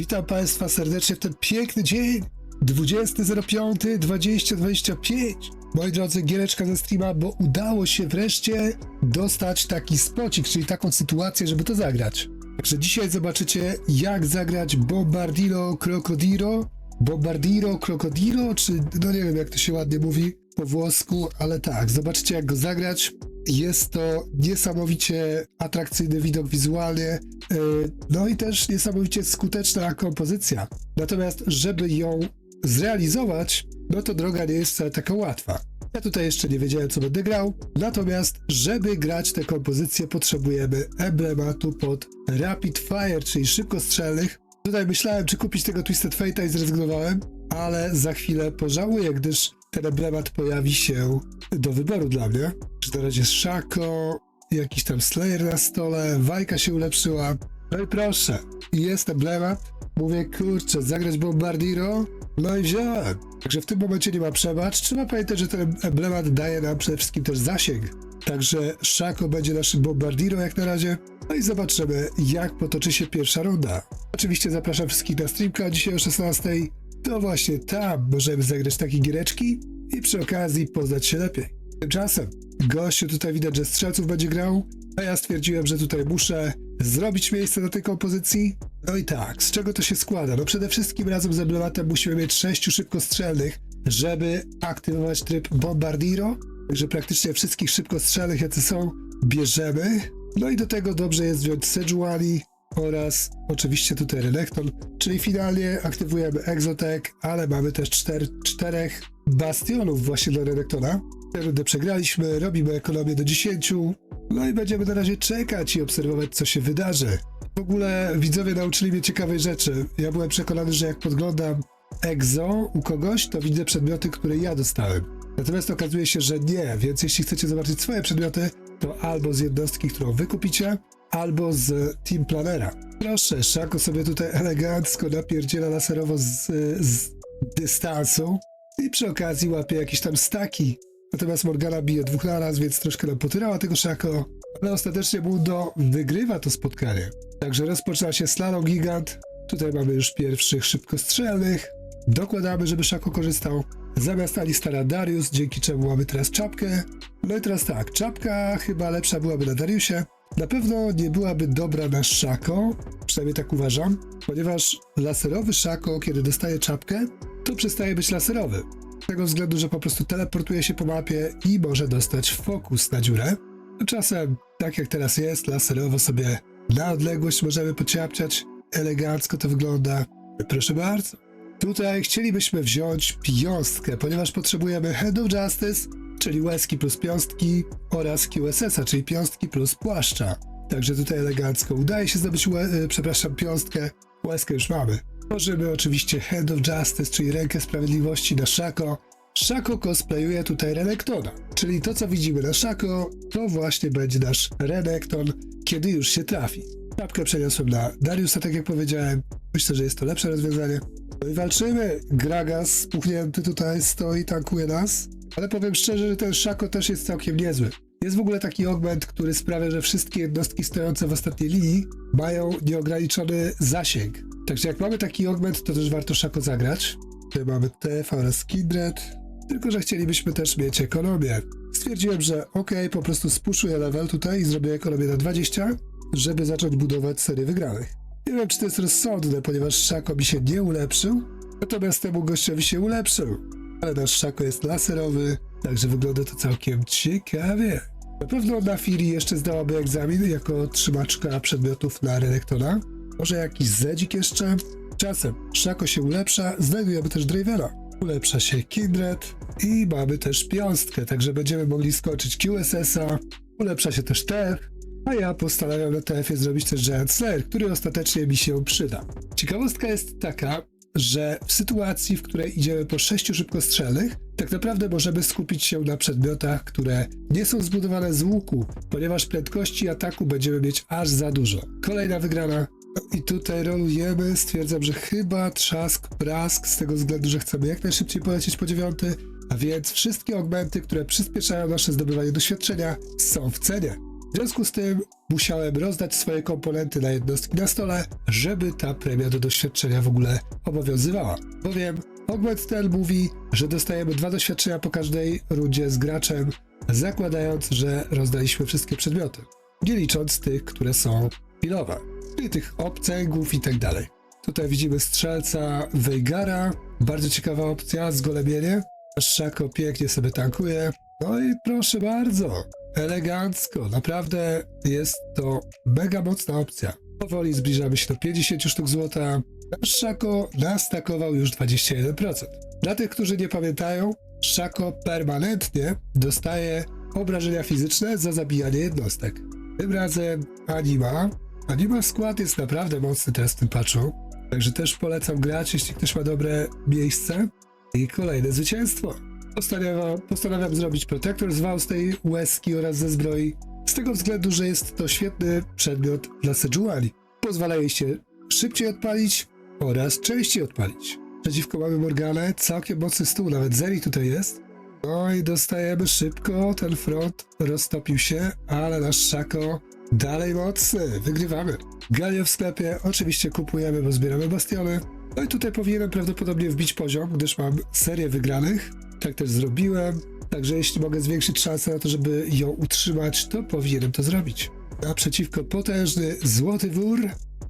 Witam Państwa serdecznie w ten piękny dzień. 20.05.2025. Moi drodzy, giereczka ze streama, bo udało się wreszcie dostać taki spocik, czyli taką sytuację, żeby to zagrać. Także dzisiaj zobaczycie, jak zagrać Bombardiro Crocodilo. Bombardiro Crocodilo, czy no nie wiem, jak to się ładnie mówi po włosku, ale tak, zobaczycie, jak go zagrać. Jest to niesamowicie atrakcyjny widok wizualnie, yy, no i też niesamowicie skuteczna kompozycja. Natomiast, żeby ją zrealizować, no to droga nie jest wcale taka łatwa. Ja tutaj jeszcze nie wiedziałem, co będę grał, natomiast, żeby grać tę kompozycję, potrzebujemy emblematu pod Rapid Fire, czyli szybkostrzelnych. Tutaj myślałem, czy kupić tego Twisted Fate'a i zrezygnowałem, ale za chwilę pożałuję, gdyż ten emblemat pojawi się do wyboru dla mnie. Czy na razie Szako, jakiś tam Slayer na stole, Wajka się ulepszyła. No i proszę, jest emblemat. Mówię, kurczę, zagrać Bombardiro? No i wziąłem. Także w tym momencie nie ma przebacz. Trzeba pamiętać, że ten emblemat daje nam przede wszystkim też zasięg. Także Szako będzie naszym Bombardiro jak na razie. No i zobaczymy, jak potoczy się pierwsza runda. Oczywiście zapraszam wszystkich na streamka dzisiaj o 16. To właśnie tam możemy zagrać takie giereczki i przy okazji poznać się lepiej. Tymczasem gościu tutaj widać, że strzelców będzie grał, a ja stwierdziłem, że tutaj muszę zrobić miejsce na tej kompozycji. No i tak, z czego to się składa? No przede wszystkim razem z emblematem musimy mieć sześciu szybkostrzelnych, żeby aktywować tryb Bombardiro. Także praktycznie wszystkich szybkostrzelnych, jacy są, bierzemy. No i do tego dobrze jest wziąć Sejuani oraz oczywiście tutaj Renekton, czyli finalnie aktywujemy Exotech, ale mamy też czter, czterech bastionów właśnie dla Renektona. Tę rundę przegraliśmy, robimy ekonomię do 10, no i będziemy na razie czekać i obserwować, co się wydarzy. W ogóle widzowie nauczyli mnie ciekawej rzeczy. Ja byłem przekonany, że jak podglądam Exo u kogoś, to widzę przedmioty, które ja dostałem. Natomiast okazuje się, że nie, więc jeśli chcecie zobaczyć swoje przedmioty, to albo z jednostki, którą wykupicie, albo z Team Planera. Proszę, Szako sobie tutaj elegancko napierdziela laserowo z, z dystansu i przy okazji łapie jakieś tam staki. Natomiast Morgana bije dwóch naraz, więc troszkę nam potyrała tego Szako, ale ostatecznie Mundo wygrywa to spotkanie. Także rozpoczyna się slalom gigant. Tutaj mamy już pierwszych szybkostrzelnych. Dokładamy, żeby Szako korzystał. Zamiast Alistara Darius, dzięki czemu mamy teraz czapkę. No i teraz tak, czapka chyba lepsza byłaby na Dariusie. Na pewno nie byłaby dobra na Szako, przynajmniej tak uważam, ponieważ laserowy Szako, kiedy dostaje czapkę, to przestaje być laserowy. Z tego względu, że po prostu teleportuje się po mapie i może dostać fokus na dziurę. Czasem, tak jak teraz jest, laserowo sobie na odległość możemy pociapciać. Elegancko to wygląda. Proszę bardzo. Tutaj chcielibyśmy wziąć piąstkę, ponieważ potrzebujemy Head of Justice, czyli łezki plus piąstki oraz QSS-a, czyli piąstki plus płaszcza. Także tutaj elegancko udaje się zdobyć, łe, e, przepraszam, piąstkę. Łezkę już mamy. Możemy oczywiście Head of Justice, czyli rękę sprawiedliwości na Szako. Szako cosplayuje tutaj Renektona, czyli to co widzimy na Szako, to właśnie będzie nasz Renekton, kiedy już się trafi. Czapkę przeniosłem na Dariusa, tak jak powiedziałem. Myślę, że jest to lepsze rozwiązanie. No i walczymy. Gragas spuchnięty tutaj stoi, tankuje nas. Ale powiem szczerze, że ten Szako też jest całkiem niezły. Jest w ogóle taki augment, który sprawia, że wszystkie jednostki stojące w ostatniej linii mają nieograniczony zasięg. Także jak mamy taki augment, to też warto Szako zagrać. Tutaj mamy TF oraz Kindred. Tylko, że chcielibyśmy też mieć ekonomię. Stwierdziłem, że ok, po prostu spuszuję level tutaj i zrobię ekonomię na 20, żeby zacząć budować serię wygranych. Nie wiem, czy to jest rozsądne, ponieważ Szako mi się nie ulepszył, natomiast temu gościowi się ulepszył. Ale nasz Szako jest laserowy, także wygląda to całkiem ciekawie. Na pewno na Firi jeszcze zdałaby egzamin jako trzymaczka przedmiotów na Renektona. Może jakiś Zedzik jeszcze? Czasem Szako się ulepsza, znajdujemy też Dravena. Ulepsza się Kindred i mamy też piąstkę, także będziemy mogli skoczyć QSS-a. Ulepsza się też TF, a ja postanawiam na TF-ie zrobić też Giant Slayer, który ostatecznie mi się przyda. Ciekawostka jest taka, że w sytuacji, w której idziemy po sześciu szybkostrzelnych, tak naprawdę możemy skupić się na przedmiotach, które nie są zbudowane z łuku, ponieważ prędkości ataku będziemy mieć aż za dużo. Kolejna wygrana. I tutaj rolujemy. Stwierdzam, że chyba trzask, prask, z tego względu, że chcemy jak najszybciej polecieć po dziewiąty, a więc wszystkie augmenty, które przyspieszają nasze zdobywanie doświadczenia, są w cenie. W związku z tym musiałem rozdać swoje komponenty na jednostki na stole, żeby ta premia do doświadczenia w ogóle obowiązywała. Bowiem augment ten mówi, że dostajemy dwa doświadczenia po każdej rundzie z graczem, zakładając, że rozdaliśmy wszystkie przedmioty, nie licząc tych, które są pilowe, czyli tych obcęgów i tak dalej. Tutaj widzimy strzelca Weigara, bardzo ciekawa opcja, zgolemienie. Szako pięknie sobie tankuje. No i proszę bardzo, elegancko, naprawdę jest to mega mocna opcja. Powoli zbliżamy się do 50 sztuk złota. Nasz Szako nastakował już 21%. Dla tych, którzy nie pamiętają, Szako permanentnie dostaje obrażenia fizyczne za zabijanie jednostek. Tym razem Anima. Anima skład jest naprawdę mocny teraz w tym patchu. Także też polecam grać, jeśli ktoś ma dobre miejsce. I kolejne zwycięstwo. Postanawiam, postanawiam zrobić protektor z tej łezki oraz ze zbroi. Z tego względu, że jest to świetny przedmiot dla Sejuani. Pozwala jej się szybciej odpalić oraz częściej odpalić. Przeciwko mamy Morganę, całkiem mocny stół, nawet Zeri tutaj jest. No i dostajemy szybko, ten front roztopił się, ale nasz Szako dalej mocny, wygrywamy. Galio w sklepie, oczywiście kupujemy, bo zbieramy bastiony. No i tutaj powinienem prawdopodobnie wbić poziom, gdyż mam serię wygranych. Tak też zrobiłem. Także jeśli mogę zwiększyć szansę na to, żeby ją utrzymać, to powinienem to zrobić. Naprzeciwko potężny złoty wór.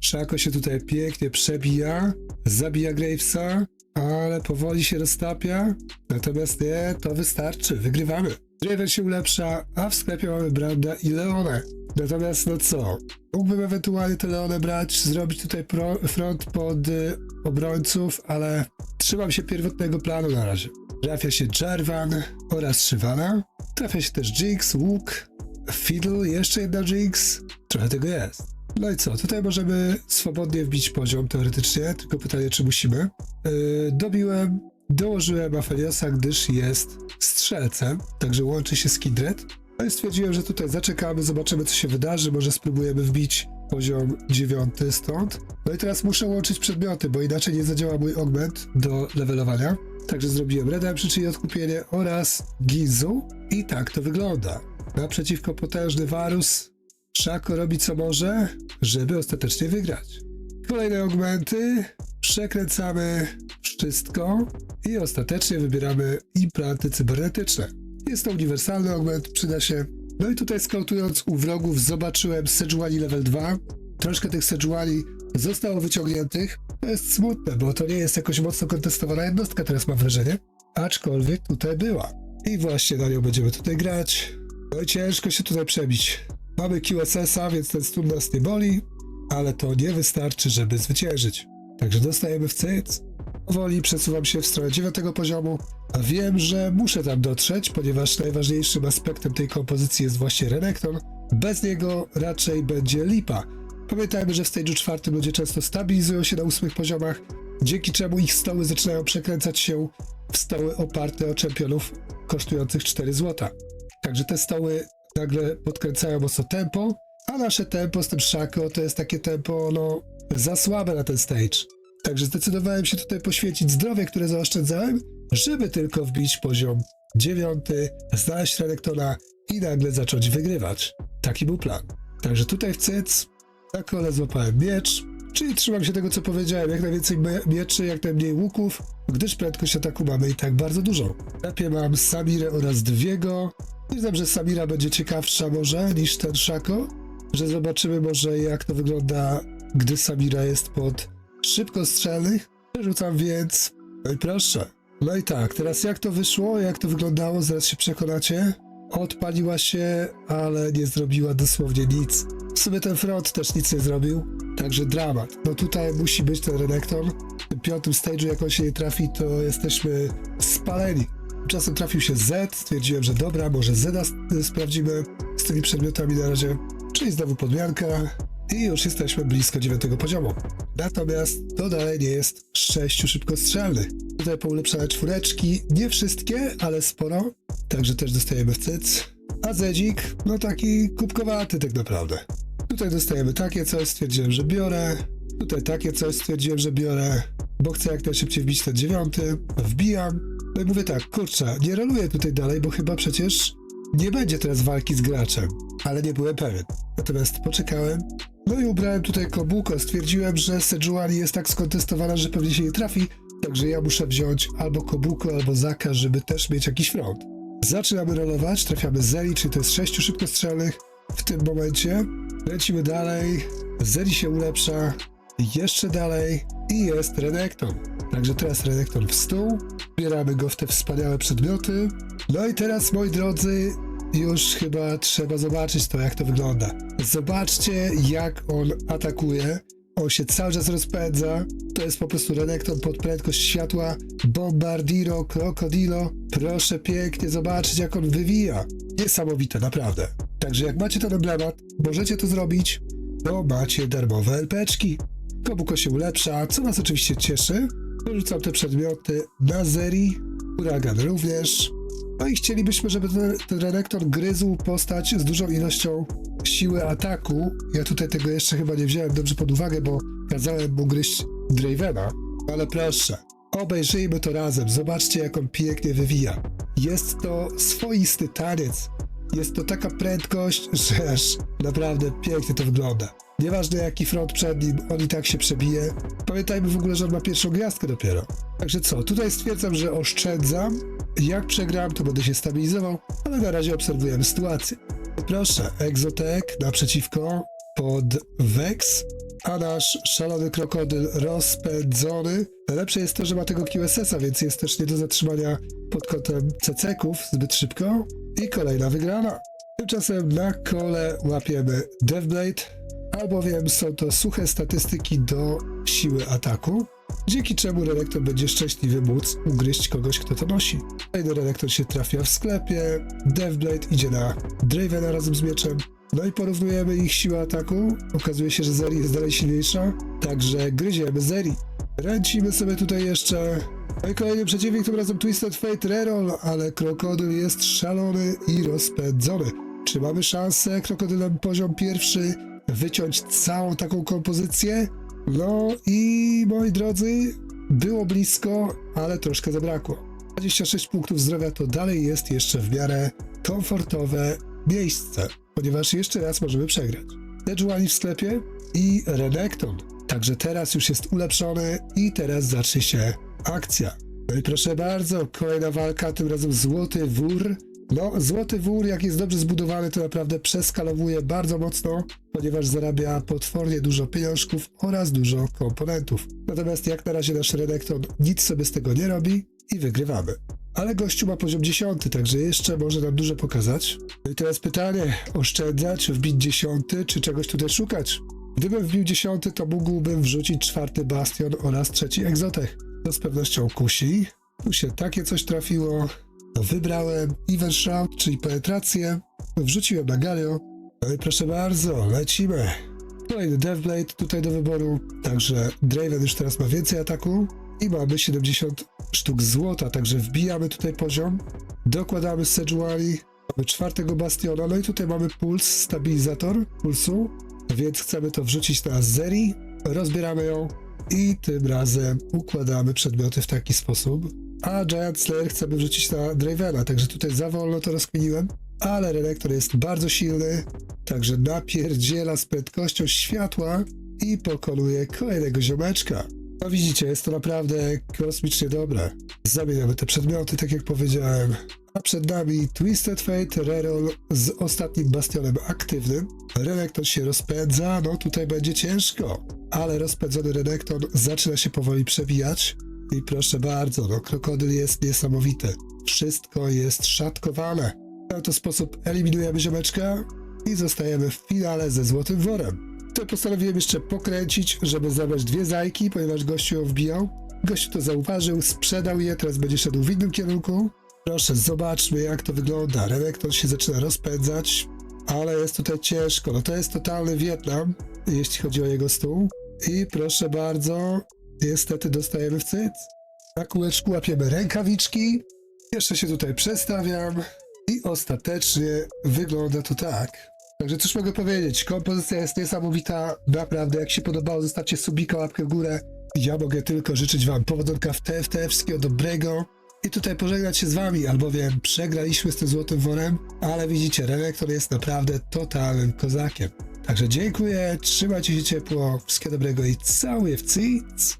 Szako się tutaj pięknie przebija, zabija Gravesa, ale powoli się roztapia. Natomiast nie, to wystarczy, wygrywamy. Draven się ulepsza, a w sklepie mamy Branda i Leonę. Natomiast no co? Mógłbym ewentualnie tę Leonę brać, zrobić tutaj pro, front pod y, obrońców, ale trzymam się pierwotnego planu na razie. Trafia się Jarvan oraz Shyvana. Trafia się też Jinx, Łuk, Fiddle, jeszcze jedna Jinx. Trochę tego jest. No i co? Tutaj możemy swobodnie wbić poziom teoretycznie, tylko pytanie, czy musimy. Yy, dobiłem, dołożyłem Afeliosa, gdyż jest strzelcem, także łączy się z Kindred. No i stwierdziłem, że tutaj zaczekamy, zobaczymy co się wydarzy, może spróbujemy wbić poziom dziewiąty stąd. No i teraz muszę łączyć przedmioty, bo inaczej nie zadziała mój augment do levelowania. Także zrobiłem Redemption, czyli odkupienie oraz Gizu i tak to wygląda. Naprzeciwko potężny Varus, Szako robi co może, żeby ostatecznie wygrać. Kolejne augmenty, przekręcamy wszystko i ostatecznie wybieramy implanty cybernetyczne. Jest to uniwersalny augment, przyda się. No i tutaj skautując u wrogów zobaczyłem Sejuani level 2. Troszkę tych Sejuani zostało wyciągniętych. To jest smutne, bo to nie jest jakoś mocno kontestowana jednostka, teraz mam wrażenie. Aczkolwiek tutaj była. I właśnie na nią będziemy tutaj grać. No i ciężko się tutaj przebić. Mamy QSS-a, więc ten stun nas nie boli, ale to nie wystarczy, żeby zwyciężyć. Także dostajemy w cyc. Powoli przesuwam się w stronę dziewiątego poziomu, a wiem, że muszę tam dotrzeć, ponieważ najważniejszym aspektem tej kompozycji jest właśnie Renekton. Bez niego raczej będzie lipa. Pamiętajmy, że w stage'u czwartym ludzie często stabilizują się na ósmych poziomach, dzięki czemu ich stoły zaczynają przekręcać się w stoły oparte o czempionów kosztujących 4 złota. Także te stoły nagle podkręcają mocno tempo, a nasze tempo z tym Szako to jest takie tempo, no, za słabe na ten stage. Także zdecydowałem się tutaj poświęcić zdrowie, które zaoszczędzałem, żeby tylko wbić poziom dziewiąty, znaleźć Renektona i nagle zacząć wygrywać. Taki był plan. Także tutaj w cyc, na kole złapałem miecz, czyli trzymam się tego, co powiedziałem, jak najwięcej mie- mieczy, jak najmniej łuków, gdyż prędkość ataku mamy i tak bardzo dużą. W trapie mam Samirę oraz Dwiego. Myślę, że Samira będzie ciekawsza może niż ten Szako, że zobaczymy może jak to wygląda, gdy Samira jest pod szybkostrzelnych. Przerzucam więc, no i proszę. No i tak, teraz jak to wyszło, jak to wyglądało, zaraz się przekonacie. Odpaliła się, ale nie zrobiła dosłownie nic. W sumie ten front też nic nie zrobił, także dramat. No tutaj musi być ten Renekton. W tym piątym stage'u, jak on się nie trafi, to jesteśmy spaleni. Czasem trafił się Z, stwierdziłem, że dobra, może Z sprawdzimy z tymi przedmiotami na razie. Czyli znowu podmianka i już jesteśmy blisko dziewiątego poziomu. Natomiast to dalej nie jest sześciu szybkostrzelnych. Tutaj poulepszane czwóreczki, nie wszystkie, ale sporo, także też dostajemy cyc. A Zedzik, no taki kubkowaty tak naprawdę. Tutaj dostajemy takie coś, stwierdziłem, że biorę. Tutaj takie coś, stwierdziłem, że biorę, bo chcę jak najszybciej wbić ten dziewiąty. Wbijam. No i mówię tak, kurczę, nie roluję tutaj dalej, bo chyba przecież nie będzie teraz walki z graczem, ale nie byłem pewien. Natomiast poczekałem, no i ubrałem tutaj kobuko. Stwierdziłem, że Sejuani jest tak skontestowana, że pewnie się nie trafi, także ja muszę wziąć albo kobuko, albo Zaka, żeby też mieć jakiś front. Zaczynamy rolować, trafiamy Zeri, czyli to jest sześciu szybkostrzelnych w tym momencie. Lecimy dalej, Zeri się ulepsza, jeszcze dalej i jest Renekton. Także teraz Renekton w stół, bieramy go w te wspaniałe przedmioty. No i teraz, moi drodzy, już chyba trzeba zobaczyć to, jak to wygląda. Zobaczcie, jak on atakuje. On się cały czas rozpędza. To jest po prostu Renekton pod prędkość światła. Bombardiro, Krokodilo. Proszę pięknie zobaczyć, jak on wywija. Niesamowite, naprawdę. Także jak macie ten emblemat, możecie to zrobić, bo macie darmowe LPczki. Kobuko się ulepsza, co nas oczywiście cieszy. Dorzucam te przedmioty na Zeri, Huragan również. No i chcielibyśmy, żeby ten, ten Renekton gryzł postać z dużą ilością siły ataku. Ja tutaj tego jeszcze chyba nie wziąłem dobrze pod uwagę, bo kazałem mu gryźć Dravena. Ale proszę, obejrzyjmy to razem. Zobaczcie, jak on pięknie wywija. Jest to swoisty taniec. Jest to taka prędkość, że aż naprawdę pięknie to wygląda. Nieważne jaki front przed nim, on i tak się przebije. Pamiętajmy w ogóle, że on ma pierwszą gwiazdkę dopiero. Także co, tutaj stwierdzam, że oszczędzam. Jak przegram, to będę się stabilizował, ale na razie obserwujemy sytuację. Proszę, Exotek naprzeciwko pod Vex, a nasz szalony krokodyl rozpędzony. Najlepsze jest to, że ma tego QSS-a, więc jest też nie do zatrzymania pod kątem CC-ków zbyt szybko. I kolejna wygrana. Tymczasem na kole łapiemy Deathblade, albowiem są to suche statystyki do siły ataku, dzięki czemu redaktor będzie szczęśliwy móc ugryźć kogoś, kto to nosi. Kolejny redaktor się trafia w sklepie, Deathblade idzie na Dravena razem z mieczem, no i porównujemy ich siłę ataku, okazuje się, że Zeri jest dalej silniejsza, także gryziemy Zeri. Ręcimy sobie tutaj jeszcze no i kolejny przeciwnik, tym razem Twisted Fate Reroll, ale krokodyl jest szalony i rozpędzony. Czy mamy szansę krokodylem poziom pierwszy wyciąć całą taką kompozycję? No i moi drodzy, było blisko, ale troszkę zabrakło. 26 punktów zdrowia to dalej jest jeszcze w miarę komfortowe miejsce, ponieważ jeszcze raz możemy przegrać. Dejuani w sklepie i Renekton. Także teraz już jest ulepszony i teraz zacznie się akcja. No i proszę bardzo, kolejna walka, tym razem Złoty Wór. No, Złoty Wór, jak jest dobrze zbudowany, to naprawdę przeskalowuje bardzo mocno, ponieważ zarabia potwornie dużo pieniążków oraz dużo komponentów. Natomiast jak na razie nasz Renekton nic sobie z tego nie robi i wygrywamy. Ale gościu ma poziom 10, także jeszcze może nam dużo pokazać. No i teraz pytanie, oszczędzać, wbić 10, czy czegoś tutaj szukać? Gdybym wbił 10, to mógłbym wrzucić czwarty bastion oraz trzeci egzotech. To z pewnością kusi. Tu się takie coś trafiło. Wybrałem Even Shroud, czyli penetrację. Wrzuciłem na Galio. No i proszę bardzo, lecimy. Kolejny Deathblade tutaj do wyboru. Także Draven już teraz ma więcej ataku. I mamy 70 sztuk złota, także wbijamy tutaj poziom. Dokładamy Sejuani. Mamy czwartego bastiona. No i tutaj mamy puls, stabilizator pulsu. Więc chcemy to wrzucić na Zeri. Rozbieramy ją i tym razem układamy przedmioty w taki sposób. A Giant Slayer chcemy wrzucić na Dravena, także tutaj za wolno to rozkminiłem. Ale Renektor jest bardzo silny, także napierdziela z prędkością światła i pokonuje kolejnego ziomeczka. No widzicie, jest to naprawdę kosmicznie dobre. Zamieniamy te przedmioty, tak jak powiedziałem. A przed nami Twisted Fate Reroll z ostatnim bastionem aktywnym. Renekton się rozpędza, no tutaj będzie ciężko. Ale rozpędzony Renekton zaczyna się powoli przebijać. I proszę bardzo, no krokodyl jest niesamowity. Wszystko jest szatkowane. W ten sposób eliminujemy ziomeczka i zostajemy w finale ze Złotym Worem. To postanowiłem jeszcze pokręcić, żeby zabrać dwie zajki, ponieważ gościu ją wbijał. Gościu to zauważył, sprzedał je, teraz będzie szedł w innym kierunku. Proszę, zobaczmy jak to wygląda. Renekton się zaczyna rozpędzać, ale jest tutaj ciężko. No to jest totalny Wietnam, jeśli chodzi o jego stół. I proszę bardzo, niestety dostajemy w cyc. Na kółeczku łapiemy rękawiczki. Jeszcze się tutaj przestawiam i ostatecznie wygląda to tak. Także cóż mogę powiedzieć, kompozycja jest niesamowita, naprawdę, jak się podobało, zostawcie subika, łapkę w górę. Ja mogę tylko życzyć wam powodzonka w TFT, wszystkiego dobrego. i tutaj pożegnać się z wami, albowiem przegraliśmy z tym złotym worem, ale widzicie, Renekton jest naprawdę totalnym kozakiem. Także dziękuję, trzymajcie się ciepło, wszystkiego dobrego i całuję w cyc.